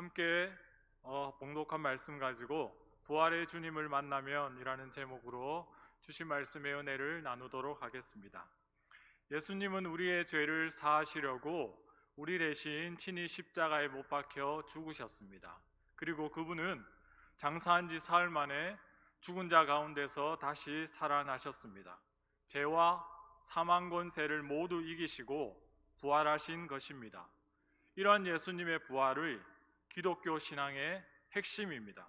함께 어, 봉독한 말씀 가지고 부활의 주님을 만나면이라는 제목으로 주신 말씀의 은혜를 나누도록 하겠습니다. 예수님은 우리의 죄를 사하시려고 우리 대신 친히 십자가에 못 박혀 죽으셨습니다. 그리고 그분은 장사한 지 사흘 만에 죽은 자 가운데서 다시 살아나셨습니다. 죄와 사망 권세를 모두 이기시고 부활하신 것입니다. 이러한 예수님의 부활의 기독교 신앙의 핵심입니다.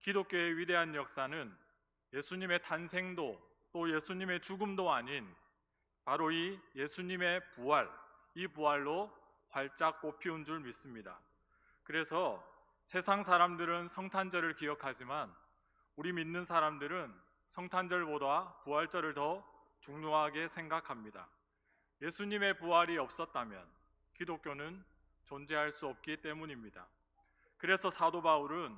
기독교의 위대한 역사는 예수님의 탄생도 또 예수님의 죽음도 아닌 바로 이 예수님의 부활, 이 부활로 활짝 꽃피운 줄 믿습니다. 그래서 세상 사람들은 성탄절을 기억하지만 우리 믿는 사람들은 성탄절보다 부활절을 더 중요하게 생각합니다. 예수님의 부활이 없었다면 기독교는 존재할 수 없기 때문입니다. 그래서 사도 바울은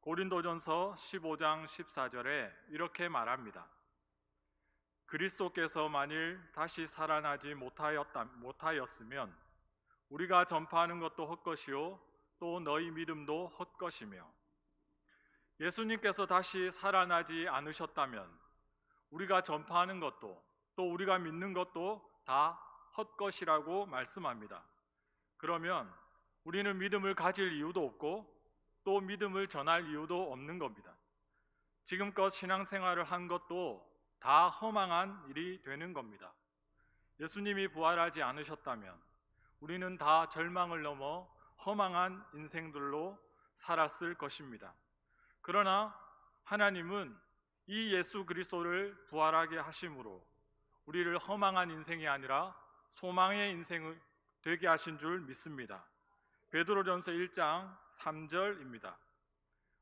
고린도전서 15장 14절에 이렇게 말합니다. 그리스도께서 만일 다시 살아나지 못하였다, 못하였으면 우리가 전파하는 것도 헛것이요 또 너희 믿음도 헛것이며 예수님께서 다시 살아나지 않으셨다면 우리가 전파하는 것도 또 우리가 믿는 것도 다 헛것이라고 말씀합니다. 그러면 우리는 믿음을 가질 이유도 없고 또 믿음을 전할 이유도 없는 겁니다. 지금껏 신앙생활을 한 것도 다 허망한 일이 되는 겁니다. 예수님이 부활하지 않으셨다면 우리는 다 절망을 넘어 허망한 인생들로 살았을 것입니다. 그러나 하나님은 이 예수 그리스도를 부활하게 하심으로 우리를 허망한 인생이 아니라 소망의 인생을 되게 하신 줄 믿습니다. 베드로전서 1장 3절입니다.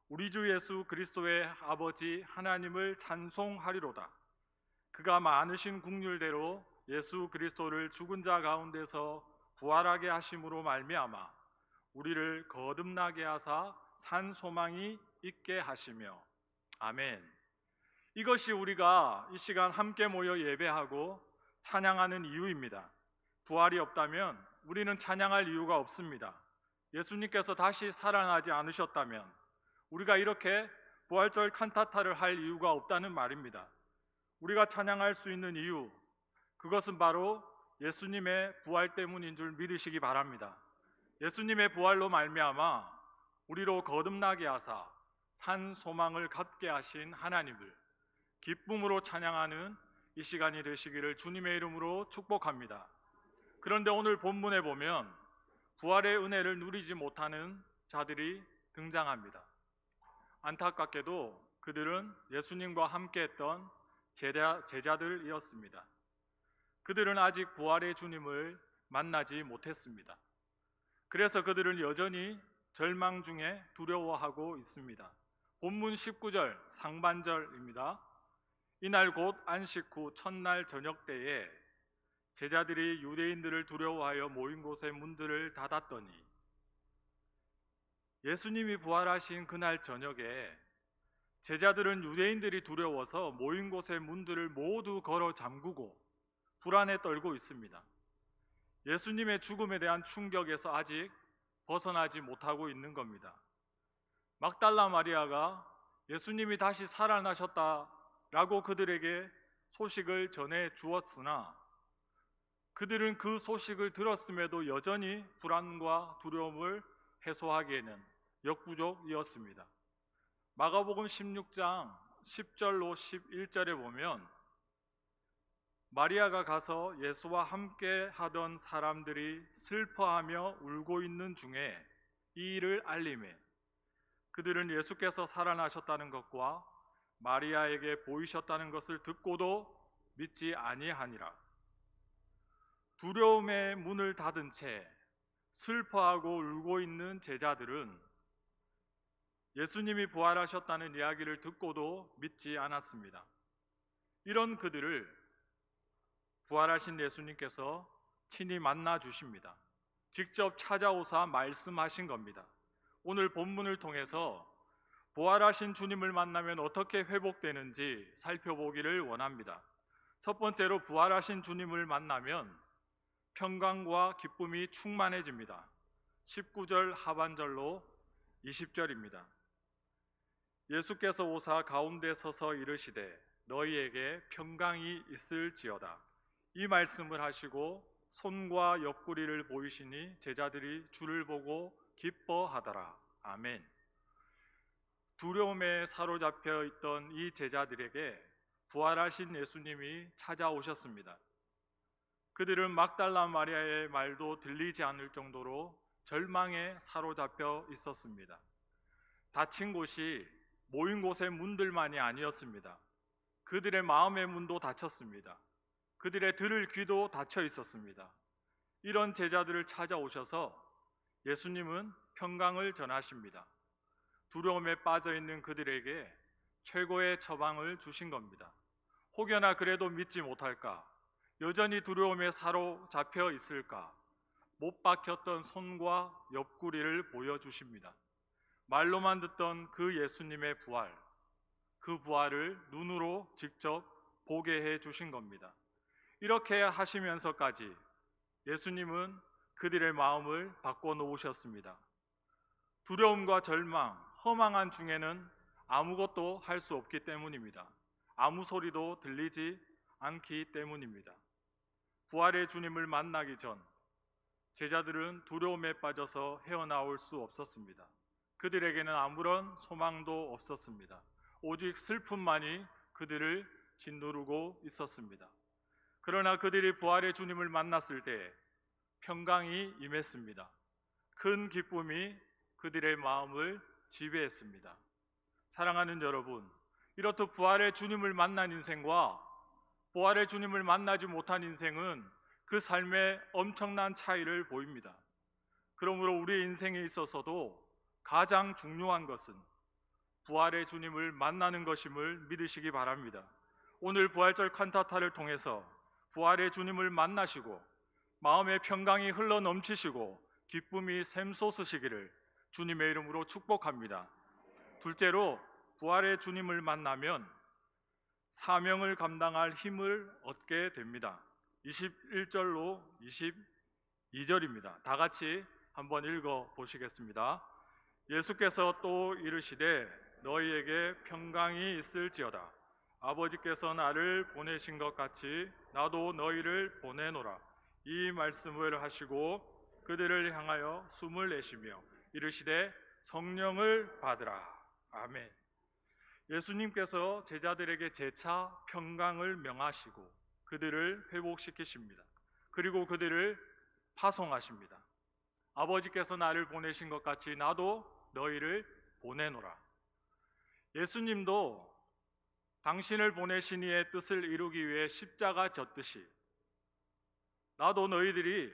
우리 주 예수 그리스도의 아버지 하나님을 찬송하리로다. 그가 많으신 국률대로 예수 그리스도를 죽은 자 가운데서 부활하게 하심으로 말미암아 우리를 거듭나게 하사 산 소망이 있게 하시며 아멘. 이것이 우리가 이 시간 함께 모여 예배하고 찬양하는 이유입니다. 부활이 없다면 우리는 찬양할 이유가 없습니다. 예수님께서 다시 살아나지 않으셨다면 우리가 이렇게 부활절 칸타타를 할 이유가 없다는 말입니다. 우리가 찬양할 수 있는 이유 그것은 바로 예수님의 부활 때문인 줄 믿으시기 바랍니다. 예수님의 부활로 말미암아 우리로 거듭나게 하사 산 소망을 갖게 하신 하나님을 기쁨으로 찬양하는 이 시간이 되시기를 주님의 이름으로 축복합니다. 그런데 오늘 본문에 보면 부활의 은혜를 누리지 못하는 자들이 등장합니다. 안타깝게도 그들은 예수님과 함께했던 제자, 제자 들이었습니다. 그들은 아직 부활의 주님을 만나지 못했습니다. 그래서 그들은 여전히 절망 중에 두려워하고 있습니다. 본문 19절 상반절입니다. 이날 곧 안식 후 첫날 저녁 때에 제자들이 유대인들을 두려워하여 모인 곳의 문들을 닫았더니 예수님이 부활하신 그날 저녁에 제자들은 유대인들이 두려워서 모인 곳의 문들을 모두 걸어 잠그고 불안에 떨고 있습니다. 예수님의 죽음에 대한 충격에서 아직 벗어나지 못하고 있는 겁니다. 막달라 마리아가 예수님이 다시 살아나셨다라고 그들에게 소식을 전해 주었으나 그들은 그 소식을 들었음에도 여전히 불안과 두려움을 해소하기에는 역부족이었습니다. 마가복음 16장 10절로 11절에 보면 마리아가 가서 예수와 함께 하던 사람들이 슬퍼하며 울고 있는 중에 이 일을 알림해 그들은 예수께서 살아나셨다는 것과 마리아에게 보이셨다는 것을 듣고도 믿지 아니하니라. 두려움의 문을 닫은 채 슬퍼하고 울고 있는 제자들은 예수님이 부활하셨다는 이야기를 듣고도 믿지 않았습니다. 이런 그들을 부활하신 예수님께서 친히 만나 주십니다. 직접 찾아오사 말씀하신 겁니다. 오늘 본문을 통해서 부활하신 주님을 만나면 어떻게 회복되는지 살펴보기를 원합니다. 첫 번째로 부활하신 주님을 만나면 평강과 기쁨이 충만해집니다. 19절 하반절로 20절입니다. 예수께서 오사 가운데 서서 이르시되 너희에게 평강이 있을지어다. 이 말씀을 하시고 손과 옆구리를 보이시니 제자들이 주를 보고 기뻐하더라. 아멘. 두려움에 사로잡혀 있던 이 제자들에게 부활하신 예수님이 찾아오셨습니다. 그들은 막달라 마리아의 말도 들리지 않을 정도로 절망에 사로잡혀 있었습니다. 닫힌 곳이 모인 곳의 문들만이 아니었습니다. 그들의 마음의 문도 닫혔습니다. 그들의 들을 귀도 닫혀 있었습니다. 이런 제자들을 찾아오셔서 예수님은 평강을 전하십니다. 두려움에 빠져 있는 그들에게 최고의 처방을 주신 겁니다. 혹여나 그래도 믿지 못할까? 여전히 두려움에 사로잡혀 있을까? 못 박혔던 손과 옆구리를 보여주십니다. 말로만 듣던 그 예수님의 부활, 그 부활을 눈으로 직접 보게 해 주신 겁니다. 이렇게 하시면서까지 예수님은 그들의 마음을 바꿔 놓으셨습니다. 두려움과 절망, 허망한 중에는 아무것도 할 수 없기 때문입니다. 아무 소리도 들리지 않기 때문입니다. 부활의 주님을 만나기 전 제자들은 두려움에 빠져서 헤어나올 수 없었습니다. 그들에게는 아무런 소망도 없었습니다. 오직 슬픔만이 그들을 짓누르고 있었습니다. 그러나 그들이 부활의 주님을 만났을 때 평강이 임했습니다. 큰 기쁨이 그들의 마음을 지배했습니다. 사랑하는 여러분, 이렇듯 부활의 주님을 만난 인생과 부활의 주님을 만나지 못한 인생은 그 삶에 엄청난 차이를 보입니다. 그러므로 우리 인생에 있어서도 가장 중요한 것은 부활의 주님을 만나는 것임을 믿으시기 바랍니다. 오늘 부활절 칸타타를 통해서 부활의 주님을 만나시고 마음의 평강이 흘러 넘치시고 기쁨이 샘솟으시기를 주님의 이름으로 축복합니다. 둘째로 부활의 주님을 만나면 사명을 감당할 힘을 얻게 됩니다. 21절로 22절입니다. 다 같이 한번 읽어 보시겠습니다. 예수께서 또 이르시되 너희에게 평강이 있을지어다. 아버지께서 나를 보내신 것 같이 나도 너희를 보내노라. 이 말씀을 하시고 그들을 향하여 숨을 내쉬며 이르시되 성령을 받으라. 아멘. 예수님께서 제자들에게 재차 평강을 명하시고 그들을 회복시키십니다. 그리고 그들을 파송하십니다. 아버지께서 나를 보내신 것 같이 나도 너희를 보내노라. 예수님도 당신을 보내신 이의 뜻을 이루기 위해 십자가 졌듯이 나도 너희들이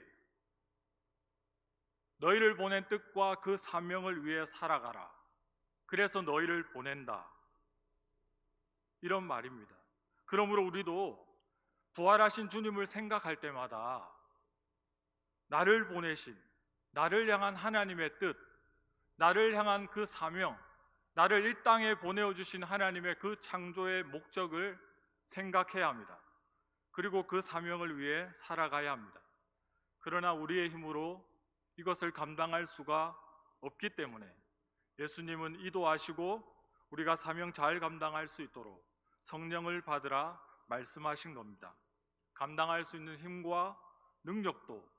너희를 보낸 뜻과 그 사명을 위해 살아가라. 그래서 너희를 보낸다. 이런 말입니다. 그러므로 우리도 부활하신 주님을 생각할 때마다 나를 보내신, 나를 향한 하나님의 뜻, 나를 향한 그 사명, 나를 이 땅에 보내어 주신 하나님의 그 창조의 목적을 생각해야 합니다. 그리고 그 사명을 위해 살아가야 합니다. 그러나 우리의 힘으로 이것을 감당할 수가 없기 때문에 예수님은 이도하시고 우리가 사명 잘 감당할 수 있도록 성령을 받으라 말씀하신 겁니다. 감당할 수 있는 힘과 능력도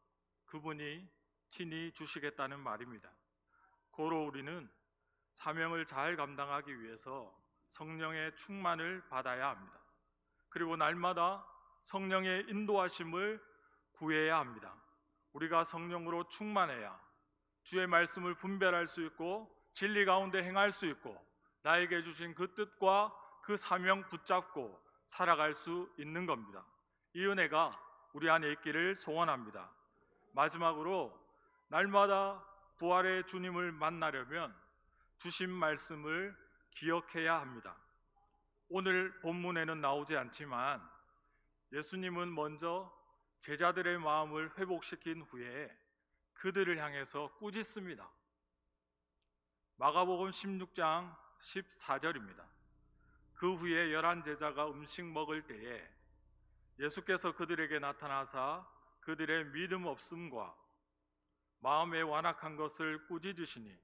그분이 친히 주시겠다는 말입니다. 고로 우리는 사명을 잘 감당하기 위해서 성령의 충만을 받아야 합니다. 그리고 날마다 성령의 인도하심을 구해야 합니다. 우리가 성령으로 충만해야 주의 말씀을 분별할 수 있고 진리 가운데 행할 수 있고 나에게 주신 그 뜻과 그 사명 붙잡고 살아갈 수 있는 겁니다. 이 은혜가 우리 안에 있기를 소원합니다. 마지막으로 날마다 부활의 주님을 만나려면 주신 말씀을 기억해야 합니다. 오늘 본문에는 나오지 않지만 예수님은 먼저 제자들의 마음을 회복시킨 후에 그들을 향해서 꾸짖습니다. 마가복음 16장 14절입니다. 그 후에 열한 제자가 음식 먹을 때에 예수께서 그들에게 나타나사 그들의 믿음 없음과 마음에 완악한 것을 꾸짖으시니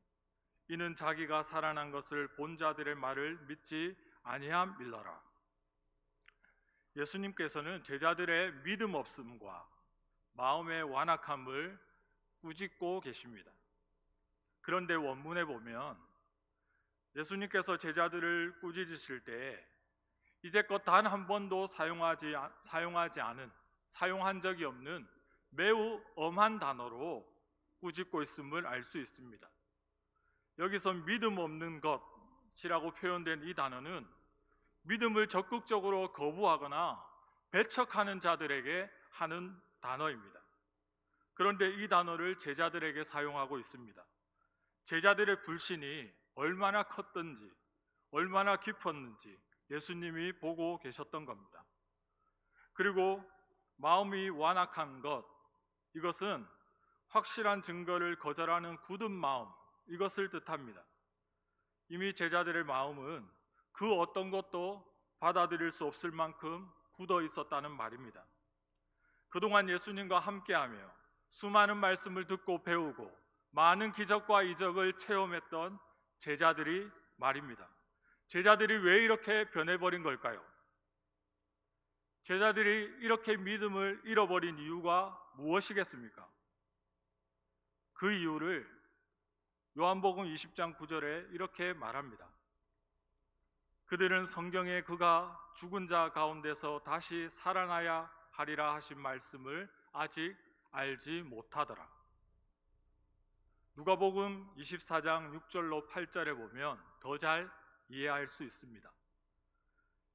이는 자기가 살아난 것을 본 자들의 말을 믿지 아니함 일러라. 예수님께서는 제자들의 믿음 없음과 마음의 완악함을 꾸짖고 계십니다. 그런데 원문에 보면 예수님께서 제자들을 꾸짖으실 때 이제껏 단 한 번도 사용하지, 사용하지 않은 사용한 적이 없는 매우 엄한 단어로 꾸짖고 있음을 알 수 있습니다. 여기서 믿음 없는 것이라고 표현된 이 단어는 믿음을 적극적으로 거부하거나 배척하는 자들에게 하는 단어입니다. 그런데 이 단어를 제자들에게 사용하고 있습니다. 제자들의 불신이 얼마나 컸던지, 얼마나 깊었는지 예수님이 보고 계셨던 겁니다. 그리고 마음이 완악한 것, 이것은 확실한 증거를 거절하는 굳은 마음, 이것을 뜻합니다. 이미 제자들의 마음은 그 어떤 것도 받아들일 수 없을 만큼 굳어 있었다는 말입니다. 그동안 예수님과 함께하며 수많은 말씀을 듣고 배우고 많은 기적과 이적을 체험했던 제자들이 말입니다. 제자들이 왜 이렇게 변해버린 걸까요? 제자들이 이렇게 믿음을 잃어버린 이유가 무엇이겠습니까? 그 이유를 요한복음 20장 9절에 이렇게 말합니다. 그들은 성경에 그가 죽은 자 가운데서 다시 살아나야 하리라 하신 말씀을 아직 알지 못하더라. 누가복음 24장 6절로 8절에 보면 더 잘 이해할 수 있습니다.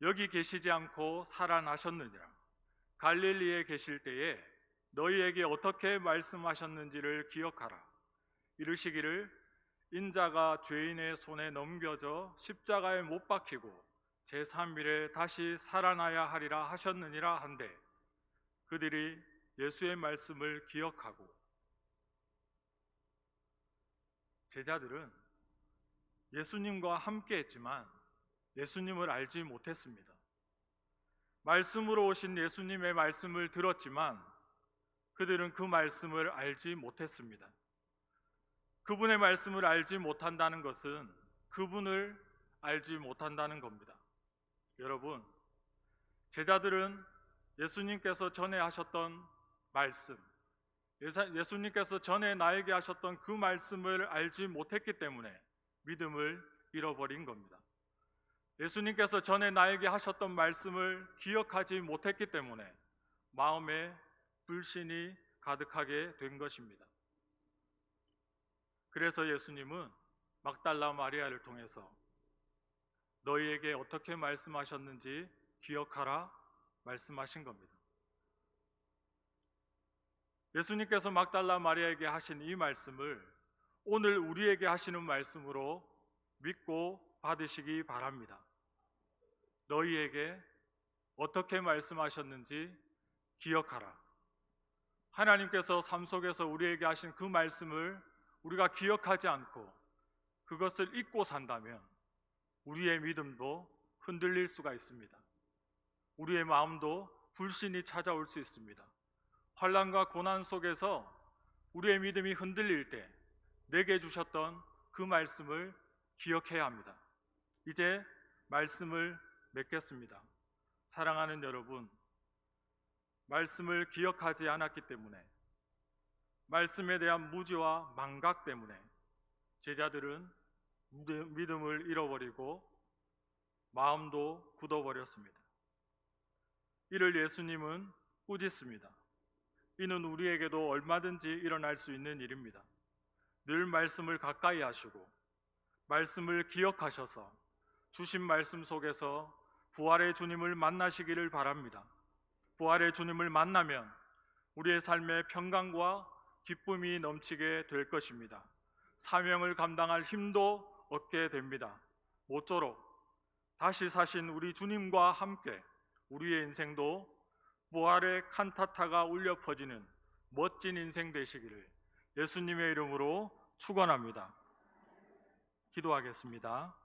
여기 계시지 않고 살아나셨느니라. 갈릴리에 계실 때에 너희에게 어떻게 말씀하셨는지를 기억하라. 이르시기를 인자가 죄인의 손에 넘겨져 십자가에 못 박히고 제3일에 다시 살아나야 하리라 하셨느니라 한데 그들이 예수의 말씀을 기억하고 제자들은 예수님과 함께 했지만 예수님을 알지 못했습니다. 말씀으로 오신 예수님의 말씀을 들었지만 그들은 그 말씀을 알지 못했습니다. 그분의 말씀을 알지 못한다는 것은 그분을 알지 못한다는 겁니다. 여러분, 제자들은 예수님께서 전에 하셨던 말씀, 예수님께서 전에 나에게 하셨던 그 말씀을 알지 못했기 때문에 믿음을 잃어버린 겁니다. 예수님께서 전에 나에게 하셨던 말씀을 기억하지 못했기 때문에 마음에 불신이 가득하게 된 것입니다. 그래서 예수님은 막달라 마리아를 통해서 너희에게 어떻게 말씀하셨는지 기억하라 말씀하신 겁니다. 예수님께서 막달라 마리아에게 하신 이 말씀을 오늘 우리에게 하시는 말씀으로 믿고 받으시기 바랍니다. 너희에게 어떻게 말씀하셨는지 기억하라. 하나님께서 삶 속에서 우리에게 하신 그 말씀을 우리가 기억하지 않고 그것을 잊고 산다면 우리의 믿음도 흔들릴 수가 있습니다. 우리의 마음도 불신이 찾아올 수 있습니다. 환란과 고난 속에서 우리의 믿음이 흔들릴 때 내게 주셨던 그 말씀을 기억해야 합니다. 이제 말씀을 맺겠습니다. 사랑하는 여러분, 말씀을 기억하지 않았기 때문에 말씀에 대한 무지와 망각 때문에 제자들은 믿음을 잃어버리고 마음도 굳어버렸습니다. 이를 예수님은 꾸짖습니다. 이는 우리에게도 얼마든지 일어날 수 있는 일입니다. 늘 말씀을 가까이 하시고 말씀을 기억하셔서 주신 말씀 속에서 부활의 주님을 만나시기를 바랍니다. 부활의 주님을 만나면 우리의 삶의 평강과 기쁨이 넘치게 될 것입니다. 사명을 감당할 힘도 얻게 됩니다. 모쪼록 다시 사신 우리 주님과 함께 우리의 인생도 부활의 칸타타가 울려 퍼지는 멋진 인생 되시기를 예수님의 이름으로 축원합니다. 기도하겠습니다.